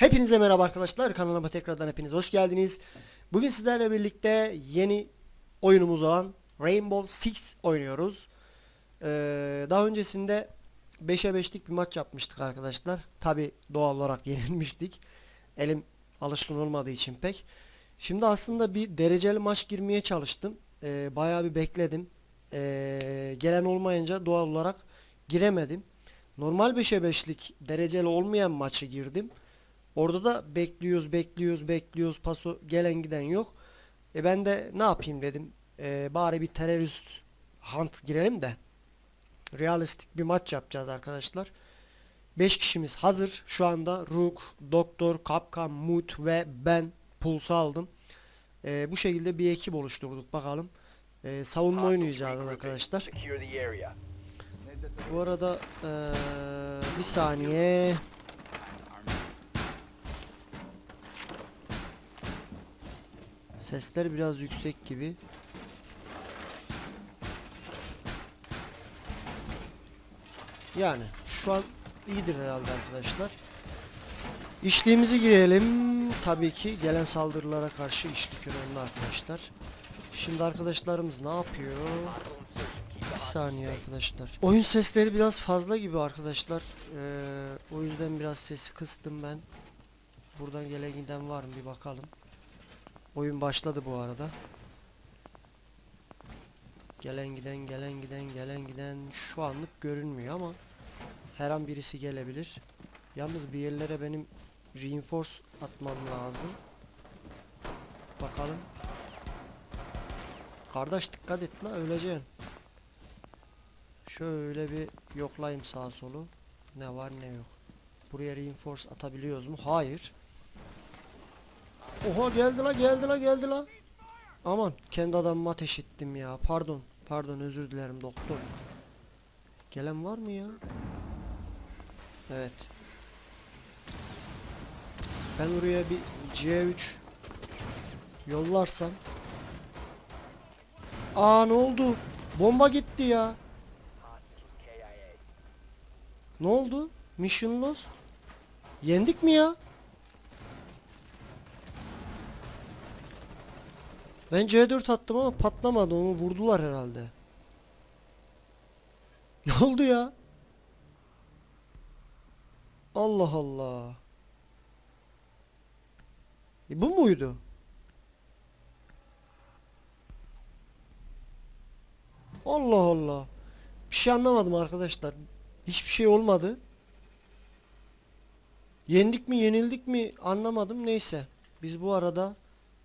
Hepinize merhaba arkadaşlar. Kanalıma tekrardan hepiniz hoş geldiniz. Bugün sizlerle birlikte yeni oyunumuz olan Rainbow Six oynuyoruz. Ee, daha öncesinde 5'e 5'lik bir maç yapmıştık arkadaşlar. Tabi doğal olarak yenilmiştik. Elim alışkın olmadığı için pek. Şimdi aslında bir dereceli maç girmeye çalıştım. Ee, bayağı bir bekledim. Ee, gelen olmayınca doğal olarak giremedim. Normal 5'e 5'lik dereceli olmayan maçı girdim. Orada da bekliyoruz, bekliyoruz, bekliyoruz. Paso gelen giden yok. E ben de ne yapayım dedim. E, bari bir terörist hunt girelim de. Realistik bir maç yapacağız arkadaşlar. 5 kişimiz hazır. Şu anda Rook, Doktor, Kapkan, Mut ve ben Pulse aldım. E, bu şekilde bir ekip oluşturduk bakalım. E, savunma oynayacağız arkadaşlar. Bu arada eee, bir saniye. Sesler biraz yüksek gibi. Yani şu an iyidir herhalde arkadaşlar. İşliğimizi girelim. Tabii ki gelen saldırılara karşı işlik önemli arkadaşlar. Şimdi arkadaşlarımız ne yapıyor? Bir saniye arkadaşlar. Oyun sesleri biraz fazla gibi arkadaşlar. Ee, o yüzden biraz sesi kıstım ben. Buradan gelen giden var mı bir bakalım. Oyun başladı bu arada. Gelen giden gelen giden gelen giden şu anlık görünmüyor ama her an birisi gelebilir. Yalnız bir yerlere benim reinforce atmam lazım. Bakalım. Kardeş dikkat et la öleceksin. Şöyle bir yoklayayım sağa solu. Ne var ne yok. Buraya reinforce atabiliyoruz mu? Hayır. Oha geldi la geldi la geldi la. Aman kendi adamıma ateş ettim ya. Pardon. Pardon özür dilerim doktor. Gelen var mı ya? Evet. Ben oraya bir C3 yollarsam. Aa ne oldu? Bomba gitti ya. Ne oldu? Mission lost. Yendik mi ya? Ben C4 attım ama patlamadı onu vurdular herhalde. Ne oldu ya? Allah Allah. E bu muydu? Allah Allah. Bir şey anlamadım arkadaşlar. Hiçbir şey olmadı. Yendik mi yenildik mi anlamadım neyse. Biz bu arada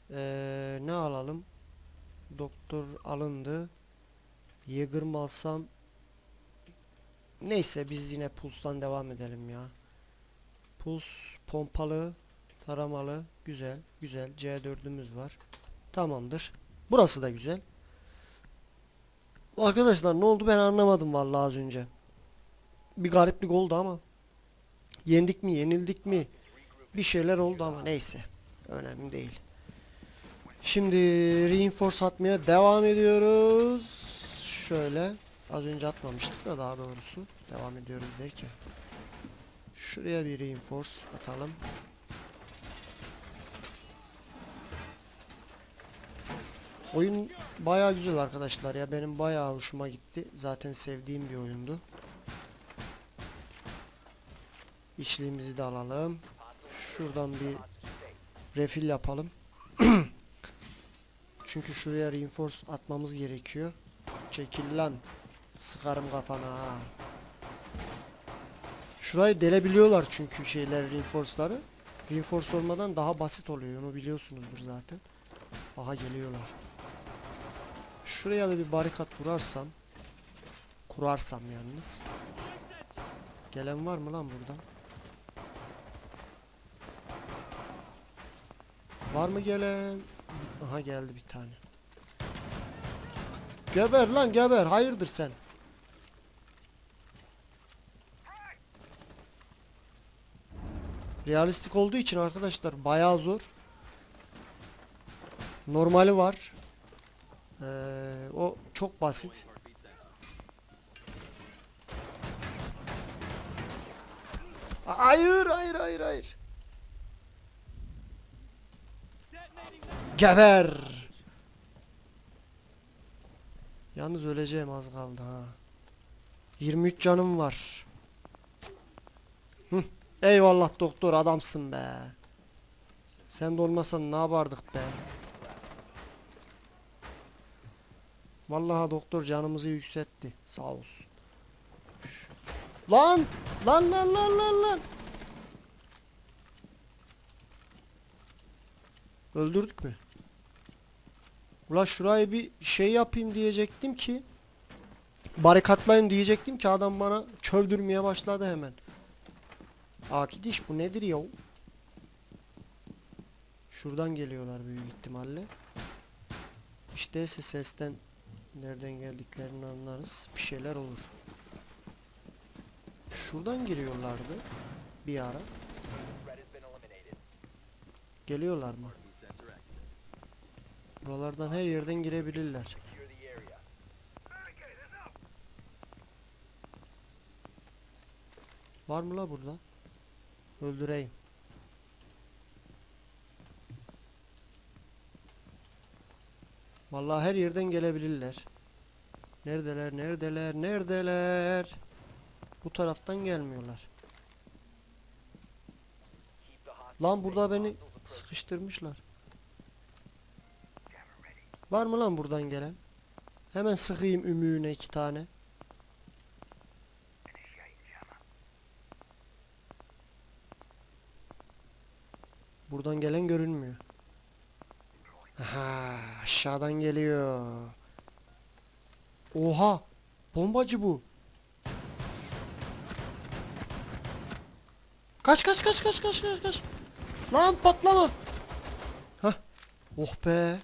eee, ne alalım? Doktor alındı. Yeager alsam? Neyse biz yine pulstan devam edelim ya. Puls pompalı, taramalı, güzel, güzel. C4'ümüz var. Tamamdır. Burası da güzel. Arkadaşlar ne oldu ben anlamadım vallahi az önce. Bir gariplik oldu ama. Yendik mi yenildik mi? Bir şeyler oldu ama neyse. Önemli değil. Şimdi reinforce atmaya devam ediyoruz. Şöyle. Az önce atmamıştık da daha doğrusu. Devam ediyoruz derken. Şuraya bir reinforce atalım. Oyun bayağı güzel arkadaşlar ya. Benim bayağı hoşuma gitti. Zaten sevdiğim bir oyundu. İçliğimizi de alalım. Şuradan bir refill yapalım. Çünkü şuraya reinforce atmamız gerekiyor. Çekil lan. Sıkarım kafana ha. Şurayı delebiliyorlar çünkü şeyler reinforce'ları. Reinforce olmadan daha basit oluyor. Onu biliyorsunuzdur zaten. Aha geliyorlar. Şuraya da bir barikat kurarsam. Kurarsam yalnız. Gelen var mı lan buradan? Var mı gelen? Aha geldi bir tane. Geber lan geber. Hayırdır sen? Realistik olduğu için arkadaşlar bayağı zor. Normali var. Ee, o çok basit. Hayır hayır hayır hayır. Geber. Yalnız öleceğim az kaldı ha. 23 canım var. Hı. Eyvallah doktor adamsın be. Sen de olmasan ne yapardık be. Vallahi doktor canımızı yükseltti. Sağ olsun. Lan! Lan lan lan lan lan! Öldürdük mü? Ula şurayı bir şey yapayım diyecektim ki barikatlayın diyecektim ki adam bana çövdürmeye başladı hemen. Akidiş bu nedir ya? Şuradan geliyorlar büyük ihtimalle. İşte sesten nereden geldiklerini anlarız. Bir şeyler olur. Şuradan giriyorlardı bir ara. Geliyorlar mı? Buralardan her yerden girebilirler. Var mı la burada? Öldüreyim. Vallahi her yerden gelebilirler. Neredeler? Neredeler? Neredeler? Bu taraftan gelmiyorlar. Lan burada beni sıkıştırmışlar. Var mı lan buradan gelen? Hemen sıkayım ümüğüne iki tane. Buradan gelen görünmüyor. Aha, aşağıdan geliyor. Oha! Bombacı bu. Kaç kaç kaç kaç kaç kaç kaç. Lan patlama. Hah. Oh be.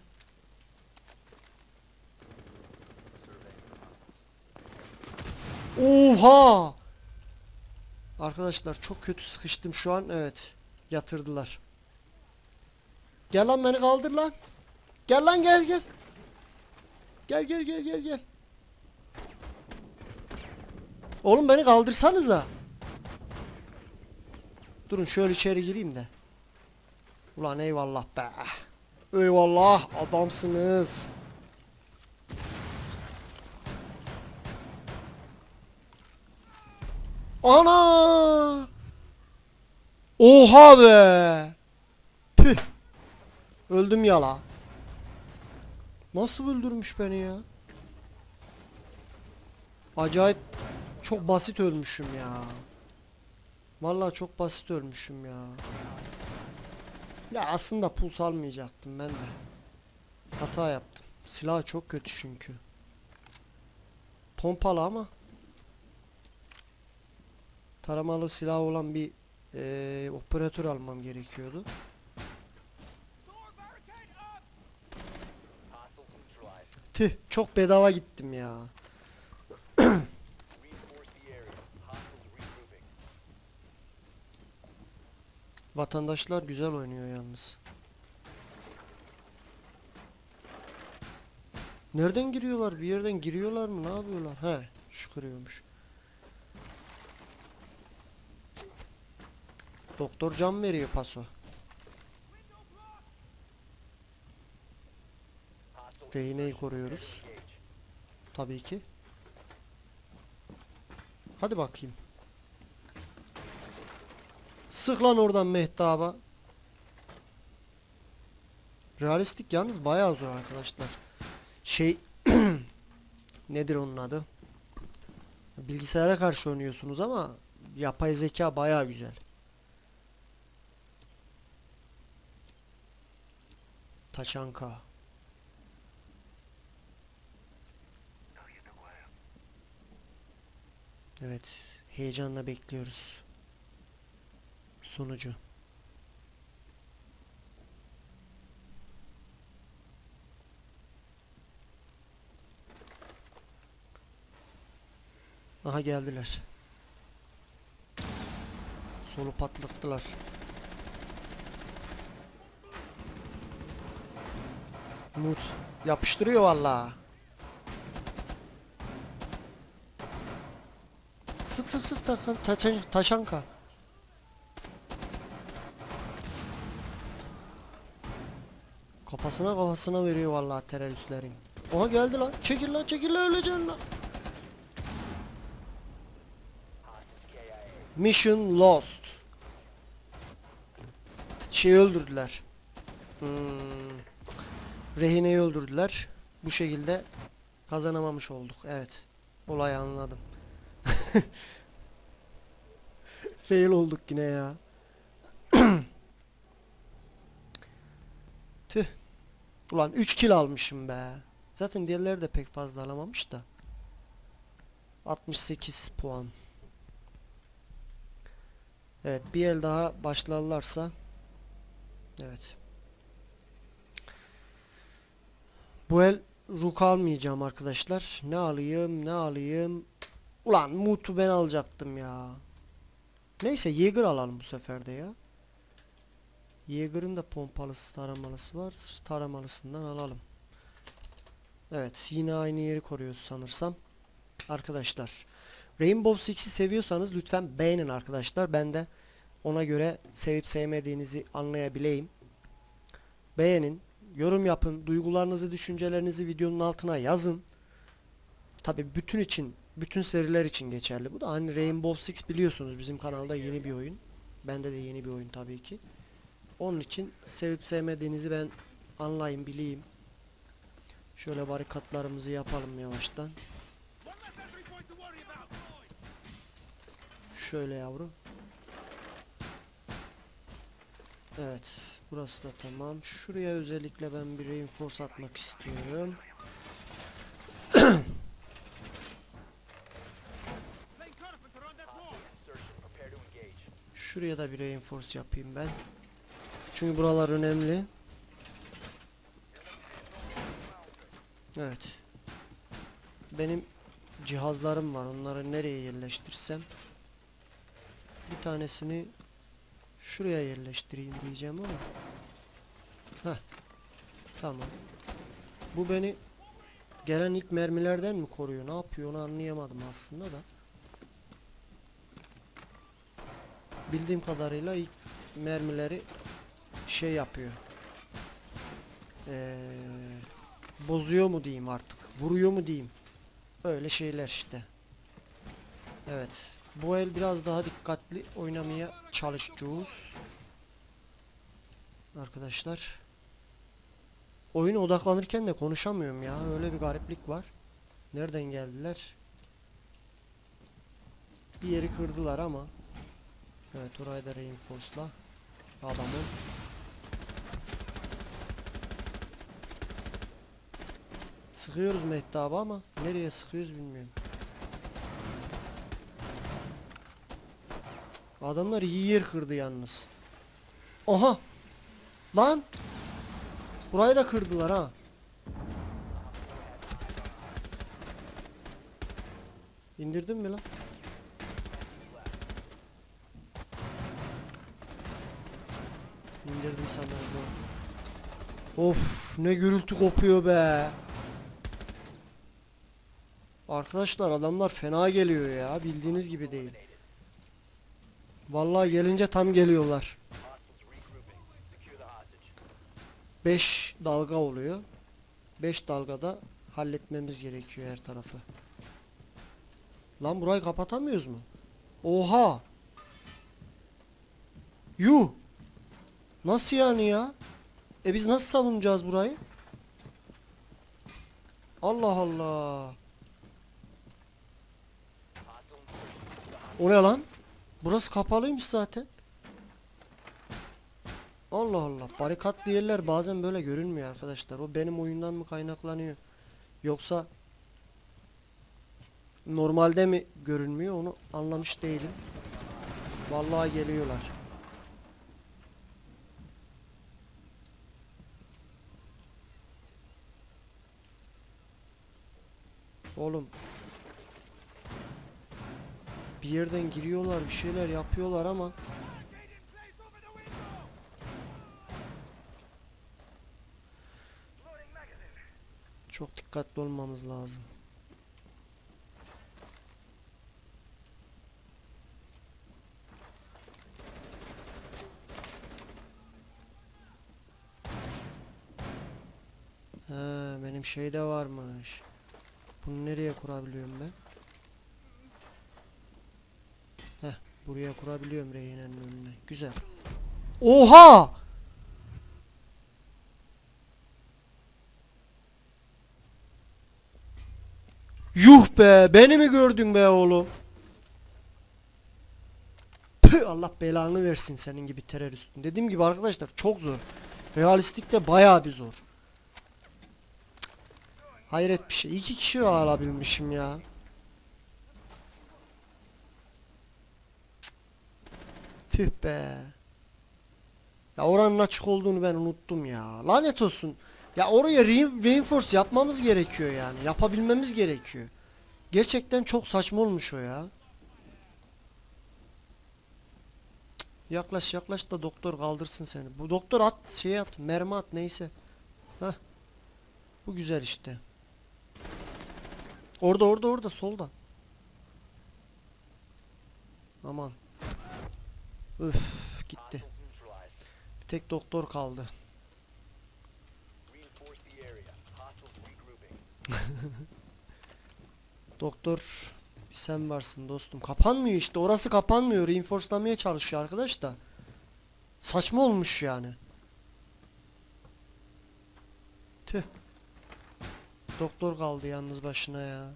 Oha! Arkadaşlar çok kötü sıkıştım şu an. Evet. Yatırdılar. Gel lan beni kaldır lan. Gel lan gel gel. Gel gel gel gel gel. Oğlum beni kaldırsanıza. Durun şöyle içeri gireyim de. Ulan eyvallah be. Eyvallah adamsınız. Ana! Oha be! Püh! Öldüm yala. Nasıl öldürmüş beni ya? Acayip çok basit ölmüşüm ya. Vallahi çok basit ölmüşüm ya. Ya aslında puls almayacaktım ben de. Hata yaptım. Silah çok kötü çünkü. Pompalı ama. Taramalı silah olan bir eee, operatör almam gerekiyordu. Tüh çok bedava gittim ya. Vatandaşlar güzel oynuyor yalnız. Nereden giriyorlar? Bir yerden giriyorlar mı? Ne yapıyorlar? He, şu kırıyormuş. Doktor can veriyor paso. Rehineyi koruyoruz. Tabii ki. Hadi bakayım. Sık lan oradan mehtaba. Realistik yalnız bayağı zor arkadaşlar. Şey nedir onun adı? Bilgisayara karşı oynuyorsunuz ama yapay zeka bayağı güzel. Taçanka. Evet, heyecanla bekliyoruz. Sonucu. Aha geldiler. Solu patlattılar. Umut yapıştırıyor vallahi. Sık sık sık takan, taçan, taşanka. Kafasına kafasına veriyor vallahi teröristlerin. Oha geldi lan. Çekil lan çekil lan öleceksin lan. Mission lost. Şeyi öldürdüler. Hmm. Rehineyi öldürdüler. Bu şekilde kazanamamış olduk. Evet. Olayı anladım. Fail olduk yine ya. Tüh. Ulan 3 kill almışım be. Zaten diğerleri de pek fazla alamamış da. 68 puan. Evet bir el daha başlarlarsa Evet Bu el Rook almayacağım arkadaşlar. Ne alayım ne alayım? Ulan Mut'u ben alacaktım ya. Neyse Jaeger alalım bu sefer de ya. Jaeger'ın da pompalısı taramalısı var. Taramalısından alalım. Evet yine aynı yeri koruyoruz sanırsam. Arkadaşlar Rainbow Six'i seviyorsanız lütfen beğenin arkadaşlar. Ben de ona göre sevip sevmediğinizi anlayabileyim. Beğenin, yorum yapın, duygularınızı, düşüncelerinizi videonun altına yazın. Tabi bütün için, bütün seriler için geçerli. Bu da hani Rainbow Six biliyorsunuz bizim kanalda yeni bir oyun. Bende de yeni bir oyun tabii ki. Onun için sevip sevmediğinizi ben anlayayım, bileyim. Şöyle barikatlarımızı yapalım yavaştan. Şöyle yavrum. Evet. Burası da tamam. Şuraya özellikle ben bir reinforce atmak istiyorum. Şuraya da bir reinforce yapayım ben. Çünkü buralar önemli. Evet. Benim cihazlarım var. Onları nereye yerleştirsem bir tanesini şuraya yerleştireyim diyeceğim ama. Heh. Tamam. Bu beni gelen ilk mermilerden mi koruyor? Ne yapıyor onu anlayamadım aslında da. Bildiğim kadarıyla ilk mermileri şey yapıyor. Ee, bozuyor mu diyeyim artık. Vuruyor mu diyeyim. Öyle şeyler işte. Evet. Bu el biraz daha dikkatli oynamaya çalışacağız. Arkadaşlar. Oyuna odaklanırken de konuşamıyorum ya. Öyle bir gariplik var. Nereden geldiler? Bir yeri kırdılar ama. Evet orayı da reinforce'la. Adamı. Sıkıyoruz mehtabı ama nereye sıkıyoruz bilmiyorum. Adamlar iyi yer kırdı yalnız. Oha! Lan! Burayı da kırdılar ha. İndirdin mi lan? İndirdim sanırım. Of ne gürültü kopuyor be. Arkadaşlar adamlar fena geliyor ya bildiğiniz gibi değil. Vallahi gelince tam geliyorlar. Hostiles regrouping. Secure the hostage. 5 dalga oluyor. 5 dalgada halletmemiz gerekiyor her tarafı. Lan burayı kapatamıyoruz mu? Oha! Yuh! Nasıl yani ya? E biz nasıl savunacağız burayı? Allah Allah! O ne lan? Burası kapalıymış zaten. Allah Allah. Barikatlı yerler bazen böyle görünmüyor arkadaşlar. O benim oyundan mı kaynaklanıyor? Yoksa normalde mi görünmüyor onu anlamış değilim. Vallahi geliyorlar. Oğlum bir yerden giriyorlar, bir şeyler yapıyorlar ama çok dikkatli olmamız lazım. Benim şeyde varmış. Bunu nereye kurabiliyorum ben? Heh, buraya kurabiliyorum rehinenin önüne. Güzel. Oha! Yuh be, beni mi gördün be oğlum? Püh, Allah belanı versin senin gibi teröristin. Dediğim gibi arkadaşlar çok zor. Realistik de bayağı bir zor. Hayret bir şey. İki kişi alabilmişim ya. Tüh be. Ya oranın açık olduğunu ben unuttum ya. Lanet olsun. Ya oraya rein- reinforce yapmamız gerekiyor yani. Yapabilmemiz gerekiyor. Gerçekten çok saçma olmuş o ya. Yaklaş yaklaş da doktor kaldırsın seni. Bu doktor at şey at mermi at neyse. Hah. Bu güzel işte. Orada orada orada solda. Aman. Üf gitti. Bir tek doktor kaldı. Doktor sen varsın dostum. Kapanmıyor işte. Orası kapanmıyor. Reinforce'lamaya çalışıyor arkadaş da. Saçma olmuş yani. Tüh. Doktor kaldı yalnız başına ya.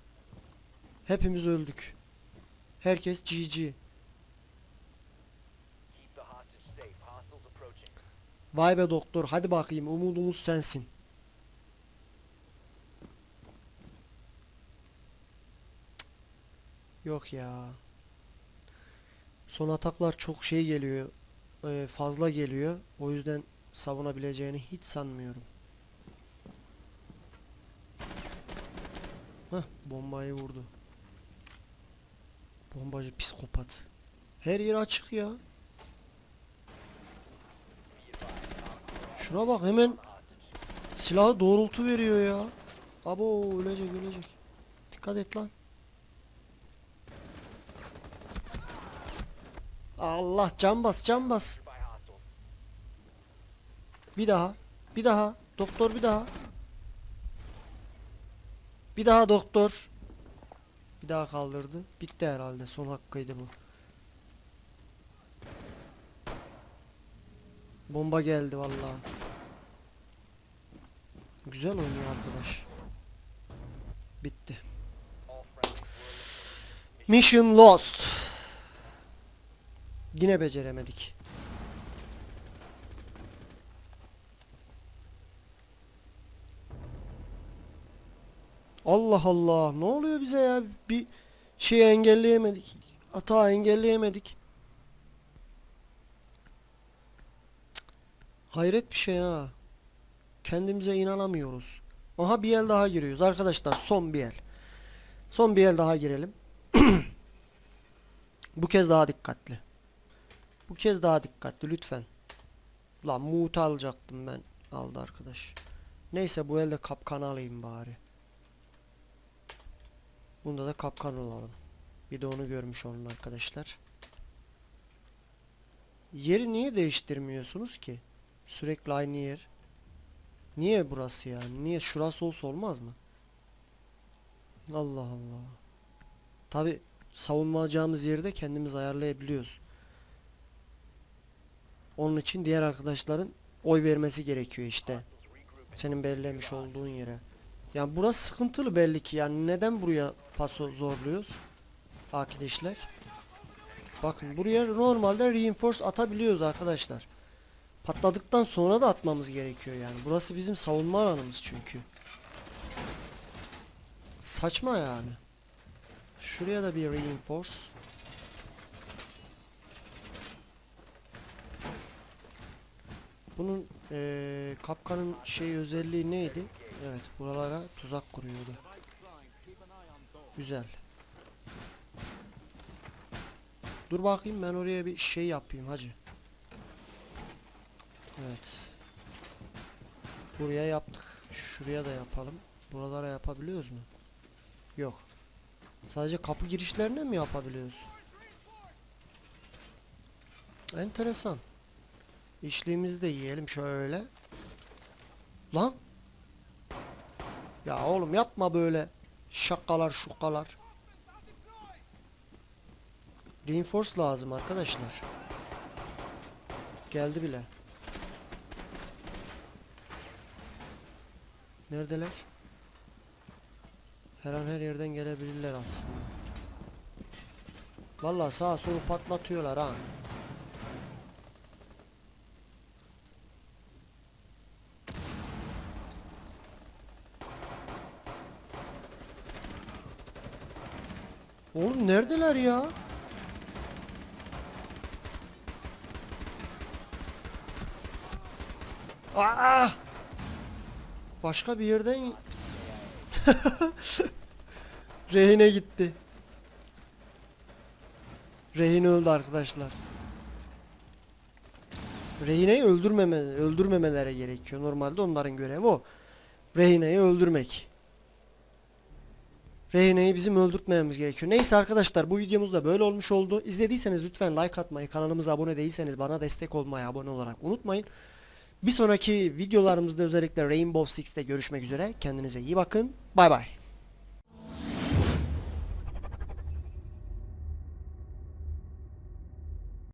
Hepimiz öldük. Herkes GG. Vay be doktor. Hadi bakayım. Umudumuz sensin. Yok ya. Son ataklar çok şey geliyor. e, fazla geliyor. O yüzden savunabileceğini hiç sanmıyorum. Hah, bombayı vurdu. Bombacı psikopat. Her yer açık ya. Be advised. Şuna bak hemen. Silahı doğrultu veriyor ya. Abo ölecek ölecek. Dikkat et lan. Allah can bas can bas. Bir daha. Bir daha. Doktor bir daha. Bir daha doktor. Bir daha kaldırdı. Bitti herhalde. Son hakkıydı bu. Bomba geldi vallahi. Güzel oynuyor arkadaş. Bitti. Mission lost. Yine beceremedik. Allah Allah. Ne oluyor bize ya? Bir şeyi engelleyemedik. Hata engelleyemedik. Hayret bir şey ha. Kendimize inanamıyoruz. Aha bir el daha giriyoruz. Arkadaşlar son bir el. Son bir el daha girelim. Bu kez daha dikkatli. Bu kez daha dikkatli lütfen. Lan mute alacaktım ben. Aldı arkadaş. Neyse bu elde kapkan alayım bari. Bunda da kapkan olalım. Bir de onu görmüş olun arkadaşlar. Yeri niye değiştirmiyorsunuz ki? Sürekli aynı yer. Niye burası yani? Niye şurası olsa olmaz mı? Allah Allah. Tabi savunmayacağımız yeri de kendimiz ayarlayabiliyoruz. Onun için diğer arkadaşların oy vermesi gerekiyor işte. Senin belirlemiş olduğun yere. Yani burası sıkıntılı belli ki. Yani neden buraya paso zorluyoruz? Arkadaşlar. Bakın buraya normalde reinforce atabiliyoruz arkadaşlar. Patladıktan sonra da atmamız gerekiyor yani. Burası bizim savunma alanımız çünkü. Saçma yani. Şuraya da bir reinforce. Bunun eee kapkanın şey özelliği neydi? Evet, buralara tuzak kuruyordu. Güzel. Dur bakayım ben oraya bir şey yapayım hacı. Evet. Buraya yaptık. Şuraya da yapalım. Buralara yapabiliyoruz mu? Yok. Sadece kapı girişlerine mi yapabiliyoruz? Enteresan. İşliğimizi de yiyelim şöyle. Lan. Ya oğlum yapma böyle şakalar şukalar. Reinforce lazım arkadaşlar. Geldi bile. Neredeler? Her an her yerden gelebilirler aslında. Vallahi sağa solu patlatıyorlar ha. Oğlum neredeler ya? Aa! Başka bir yerden Rehine gitti. Rehin öldü arkadaşlar. Rehineyi öldürmeme, öldürmemeleri gerekiyor. Normalde onların görevi o. Rehineyi öldürmek. Rehineyi bizim öldürtmememiz gerekiyor. Neyse arkadaşlar bu videomuz da böyle olmuş oldu. İzlediyseniz lütfen like atmayı, kanalımıza abone değilseniz bana destek olmayı, abone olarak unutmayın. Bir sonraki videolarımızda özellikle Rainbow Six'te görüşmek üzere. Kendinize iyi bakın. Bay bay.